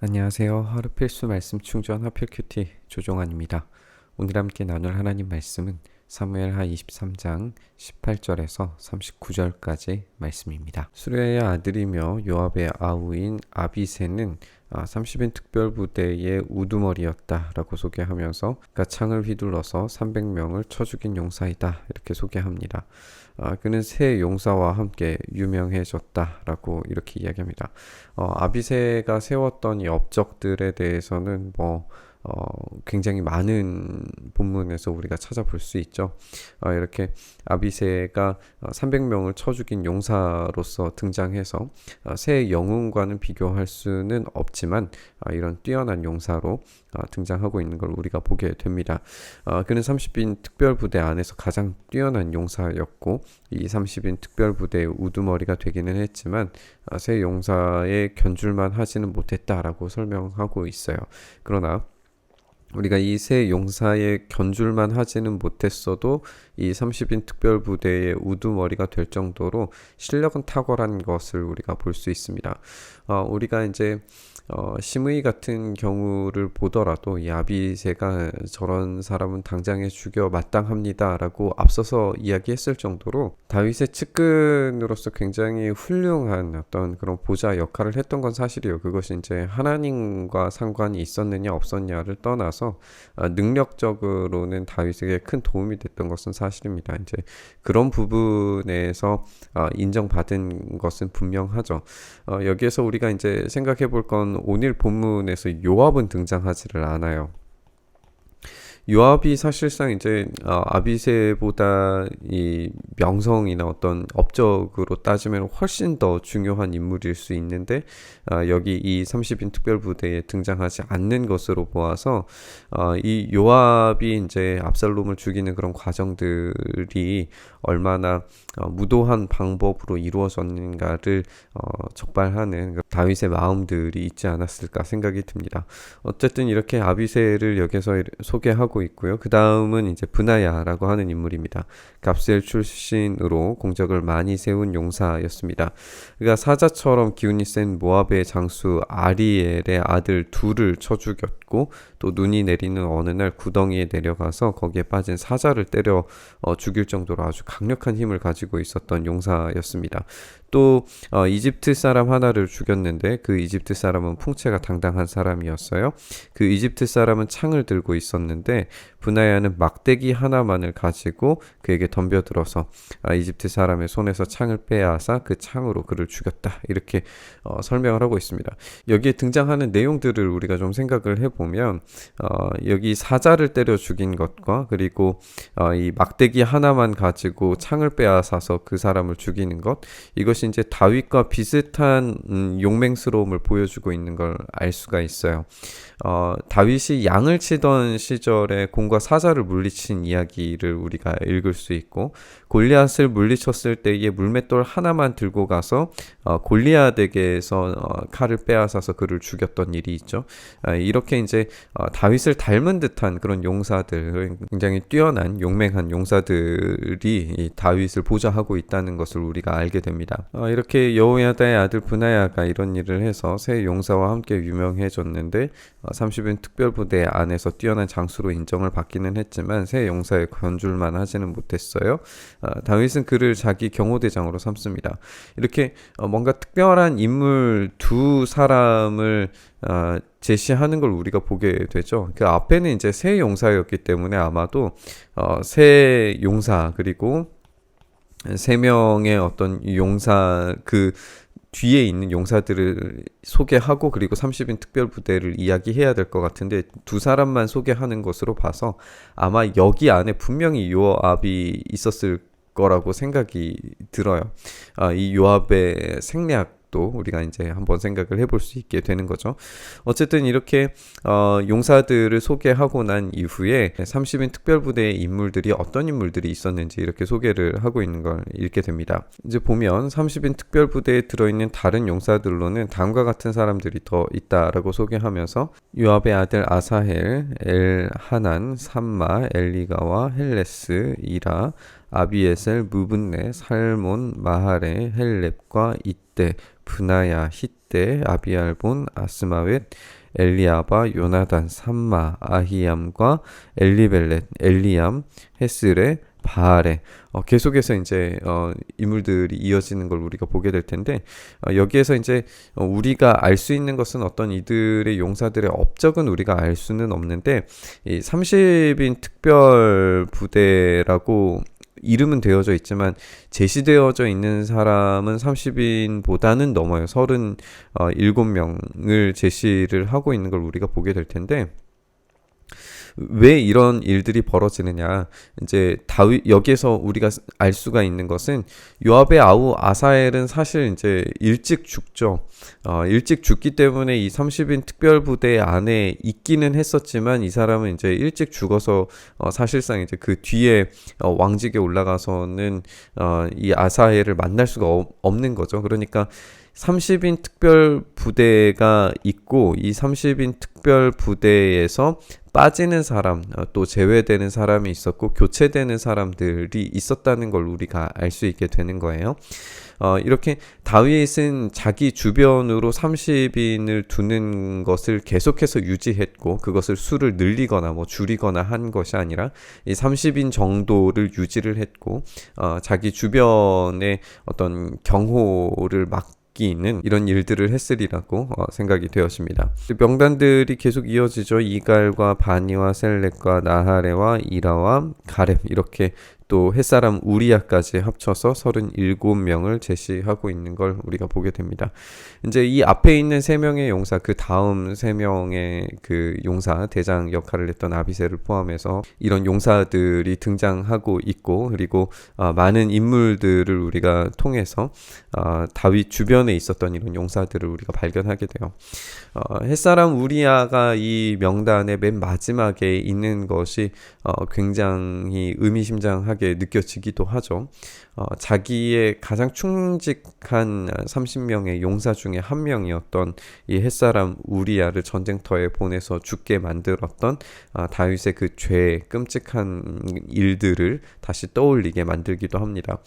안녕하세요. 하루 필수 말씀 충전 하필 큐티 조종환입니다. 오늘 함께 나눌 하나님 말씀은 사무엘하 23장 18절에서 39절까지 말씀입니다. 수레의 아들이며 요압의 아우인 아비세는 30인 특별부대의 우두머리였다라고 소개하면서 그가 창을 휘둘러서 300명을 쳐 죽인 용사이다 이렇게 소개합니다. 아, 그는 새 용사와 함께 유명해졌다라고 이렇게 이야기합니다. 어, 아비세가 세웠던 이 업적들에 대해서는 뭐 어, 굉장히 많은 본문에서 우리가 찾아볼 수 있죠. 어, 이렇게 아비세가 300명을 쳐 죽인 용사로서 등장해서 어, 새 영웅과는 비교할 수는 없지만 어, 이런 뛰어난 용사로 어, 등장하고 있는 걸 우리가 보게 됩니다. 어, 그는 30인 특별부대 안에서 가장 뛰어난 용사였고 이 30인 특별부대의 우두머리가 되기는 했지만 어, 새 용사의 견줄만 하지는 못했다라고 설명하고 있어요. 그러나 우리가 이 세 용사의 견줄만 하지는 못했어도 이 30인 특별부대의 우두머리가 될 정도로 실력은 탁월한 것을 우리가 볼 수 있습니다. 어, 우리가 이제 어, 심의 같은 경우를 보더라도 이 아비세가 저런 사람은 당장에 죽여 마땅합니다라고 앞서서 이야기했을 정도로 다윗의 측근으로서 굉장히 훌륭한 어떤 그런 보좌 역할을 했던 건 사실이에요. 그것이 이제 하나님과 상관이 있었느냐 없었냐를 떠나서 어, 능력적으로는 다윗에게 큰 도움이 됐던 것은 사실입니다. 이제 그런 부분에서 어, 인정받은 것은 분명하죠. 어, 여기에서 우리가 이제 생각해 볼건 오늘 본문에서 요압은 등장하지를 않아요. 요압이 사실상 이제 어, 아비세보다 이 명성이나 어떤 업적으로 따지면 훨씬 더 중요한 인물일 수 있는데 어, 여기 이 30인 특별부대에 등장하지 않는 것으로 보아서 어, 이 요압이 이제 압살롬을 죽이는 그런 과정들이 얼마나 어, 무도한 방법으로 이루어졌는가를 어, 적발하는 그 다윗의 마음들이 있지 않았을까 생각이 듭니다. 어쨌든 이렇게 아비세를 여기서 소개하고 하고 있고요. 그 다음은 이제 브나야라고 하는 인물입니다. 갑셀 출신으로 공적을 많이 세운 용사였습니다. 그가 사자처럼 기운이 센 모압의 장수 아리엘의 아들 둘을 쳐 죽였고 또 눈이 내리는 어느 날 구덩이에 내려가서 거기에 빠진 사자를 때려 어, 죽일 정도로 아주 강력한 힘을 가지고 있었던 용사였습니다. 또 어, 이집트 사람 하나를 죽였는데 그 이집트 사람은 풍채가 당당한 사람이었어요. 그 이집트 사람은 창을 들고 있었는데 분하야는 막대기 하나만을 가지고 그에게 덤벼들어서 아, 이집트 사람의 손에서 창을 빼앗아 그 창으로 그를 죽였다 이렇게 어, 설명을 하고 있습니다. 여기에 등장하는 내용들을 우리가 좀 생각을 해보면 어, 여기 사자를 때려 죽인 것과 그리고 어, 이 막대기 하나만 가지고 창을 빼앗아서 그 사람을 죽이는 것 이것 이 이제 다윗과 비슷한 음, 용맹스러움을 보여주고 있는 걸 알 수가 있어요. 어, 다윗이 양을 치던 시절에 공과 사자를 물리친 이야기를 우리가 읽을 수 있고 골리앗을 물리쳤을 때에 물맷돌 하나만 들고 가서 어, 골리앗에게서 어, 칼을 빼앗아서 그를 죽였던 일이 있죠. 아, 이렇게 이제 어, 다윗을 닮은 듯한 그런 용사들, 굉장히 뛰어난 용맹한 용사들이 이 다윗을 보좌하고 있다는 것을 우리가 알게 됩니다. 어, 이렇게 여호야다의 아들 분하야가 이런 일을 해서 새 용사와 함께 유명해졌는데 30인 어, 특별부대 안에서 뛰어난 장수로 인정을 받기는 했지만 새 용사의 건줄만 하지는 못했어요. 어, 다윗은 그를 자기 경호대장으로 삼습니다. 이렇게 어, 뭔가 특별한 인물 두 사람을 제시하는 걸 우리가 보게 되죠. 그 앞에는 이제 새 용사였기 때문에 아마도 새 용사 그리고 세 명의 어떤 용사 그 뒤에 있는 용사들을 소개하고 그리고 30인 특별 부대를 이야기해야 될 것 같은데 두 사람만 소개하는 것으로 봐서 아마 여기 안에 분명히 요압이 있었을 거라고 생각이 들어요. 아, 이 요압의 생략 또 우리가 이제 한번 생각을 해볼 수 있게 되는 거죠. 어쨌든 이렇게 어, 용사들을 소개하고 난 이후에 30인 특별부대의 인물들이 어떤 인물들이 있었는지 이렇게 소개를 하고 있는 걸 읽게 됩니다. 이제 보면 30인 특별부대에 들어있는 다른 용사들로는 다음과 같은 사람들이 더 있다라고 소개하면서 요압의 아들 아사헬, 엘 하난, 삼마, 엘리가와 헬레스, 이라, 아비에셀, 무분네, 살몬, 마하레, 헬렙과 이때, 브나야, 이스대 아비알본 아스마웻 엘리아바 요나단 삼마 아히암과 엘리벨렛 엘리암 헤스레 바알에. 어, 계속해서 이제 어, 인물들이 이어지는 걸 우리가 보게 될 텐데 어, 여기에서 이제 어, 우리가 알 수 있는 것은 어떤 이들의 용사들의 업적은 우리가 알 수는 없는데 이 30인 특별 부대라고 이름은 되어져 있지만 제시되어져 있는 사람은 30인보다는 넘어요. 37명을 제시를 하고 있는 걸 우리가 보게 될 텐데 왜 이런 일들이 벌어지느냐 이제 다윗 여기에서 우리가 알 수가 있는 것은 요압의 아우 아사엘은 사실 이제 일찍 죽죠. 어, 일찍 죽기 때문에 이 30인 특별 부대 안에 있기는 했었지만 이 사람은 이제 일찍 죽어서 어, 사실상 이제 그 뒤에 어, 왕직에 올라가서는 어, 이 아사엘을 만날 수가 없, 없는 거죠. 그러니까 30인 특별 부대가 있고 이 30인 특별 부대에서 빠지는 사람 어, 또 제외되는 사람이 있었고 교체되는 사람들이 있었다는 걸 우리가 알 수 있게 되는 거예요. 어, 이렇게 다윗은 자기 주변으로 30인을 두는 것을 계속해서 유지했고 그것을 수를 늘리거나 뭐 줄이거나 한 것이 아니라 이 30인 정도를 유지를 했고 어, 자기 주변에 어떤 경호를 막 있는 이런 일들을 했으리라고 어, 생각이 되었습니다. 명단들이 계속 이어지죠. 이갈과 바니와 셀렉과 나하레와 이라와 가렙 이렇게 또 햇사람 우리야까지 합쳐서 37명을 제시하고 있는 걸 우리가 보게 됩니다. 이제 이 앞에 있는 세 명의 용사 그 다음 세 명의 그 용사 대장 역할을 했던 아비세를 포함해서 이런 용사들이 등장하고 있고 그리고 어, 많은 인물들을 우리가 통해서 어, 다윗 주변에 있었던 이런 용사들을 우리가 발견하게 돼요. 어, 햇사람 우리야가 이 명단의 맨 마지막에 있는 것이 어, 굉장히 의미심장하게 느껴지기도 하죠. 어, 자기의 가장 충직한 30명의 용사 중에 한 명이었던 이 햇사람 우리야를 전쟁터에 보내서 죽게 만들었던 어, 다윗의 그 죄, 끔찍한 일들을 다시 떠올리게 만들기도 합니다.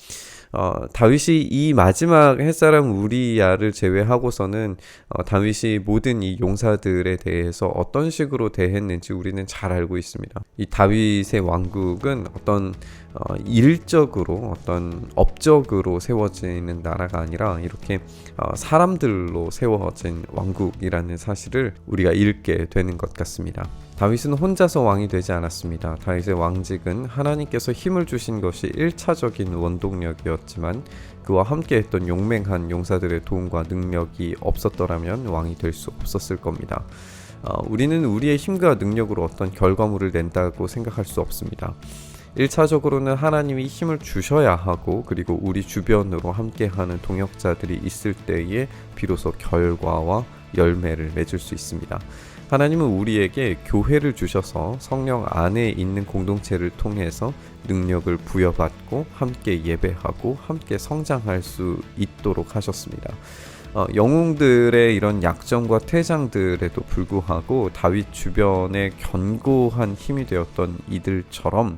어, 다윗이 이 마지막 햇사람 우리야를 제외하고서는 어, 다윗이 모든 이 용사들에 대해서 어떤 식으로 대했는지 우리는 잘 알고 있습니다. 이 다윗의 왕국은 어떤 어, 일적으로 어떤 업적으로 세워지는 나라가 아니라 이렇게 어, 사람들로 세워진 왕국이라는 사실을 우리가 읽게 되는 것 같습니다. 다윗은 혼자서 왕이 되지 않았습니다. 다윗의 왕직은 하나님께서 힘을 주신 것이 1차적인 원동력이었지만 그와 함께 했던 용맹한 용사들의 도움과 능력이 없었더라면 왕이 될 수 없었을 겁니다. 어, 우리는 우리의 힘과 능력으로 어떤 결과물을 낸다고 생각할 수 없습니다. 1차적으로는 하나님이 힘을 주셔야 하고 그리고 우리 주변으로 함께하는 동역자들이 있을 때에 비로소 결과와 열매를 맺을 수 있습니다. 하나님은 우리에게 교회를 주셔서 성령 안에 있는 공동체를 통해서 능력을 부여받고 함께 예배하고 함께 성장할 수 있도록 하셨습니다. 어, 영웅들의 이런 약점과 퇴장들에도 불구하고 다윗 주변에 견고한 힘이 되었던 이들처럼 어,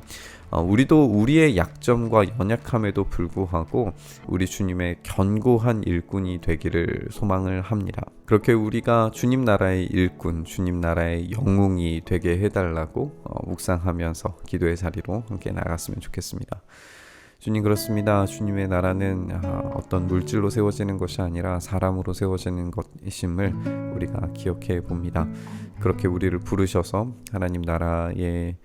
우리도 우리의 약점과 연약함에도 불구하고 우리 주님의 견고한 일꾼이 되기를 소망을 합니다. 그렇게 우리가 주님 나라의 일꾼, 주님 나라의 영웅이 되게 해달라고 어, 묵상하면서 기도의 자리로 함께 나갔으면 좋겠습니다. 주님 그렇습니다. 주님의 나라는 아, 어떤 물질로 세워지는 것이 아니라 사람으로 세워지는 것이심을 우리가 기억해 봅니다. 그렇게 우리를 부르셔서 하나님 나라의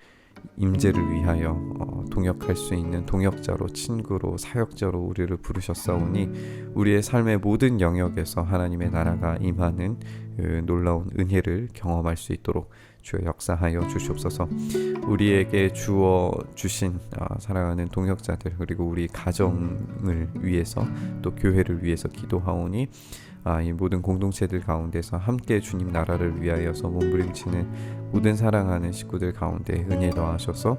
임재를 위하여 어, 동역할 수 있는 동역자로 친구로 사역자로 우리를 부르셨사오니 우리의 삶의 모든 영역에서 하나님의 나라가 임하는 그 놀라운 은혜를 경험할 수 있도록 주여 역사하여 주시옵소서. 우리에게 주어 주신 어, 사랑하는 동역자들 그리고 우리 가정을 위해서 또 교회를 위해서 기도하오니 아, 이 모든 공동체들 가운데서 함께 주님 나라를 위하여서 몸부림치는 모든 사랑하는 식구들 가운데 은혜 더하셔서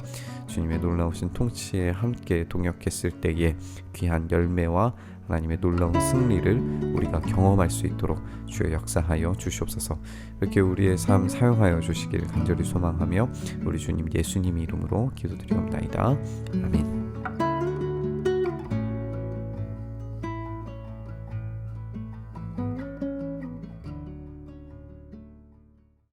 주님의 놀라우신 통치에 함께 동역했을 때에 귀한 열매와 하나님의 놀라운 승리를 우리가 경험할 수 있도록 주의 역사하여 주시옵소서. 이렇게 우리의 삶 사용하여 주시길 간절히 소망하며 우리 주님 예수님 이름으로 기도드리옵나이다. 아멘.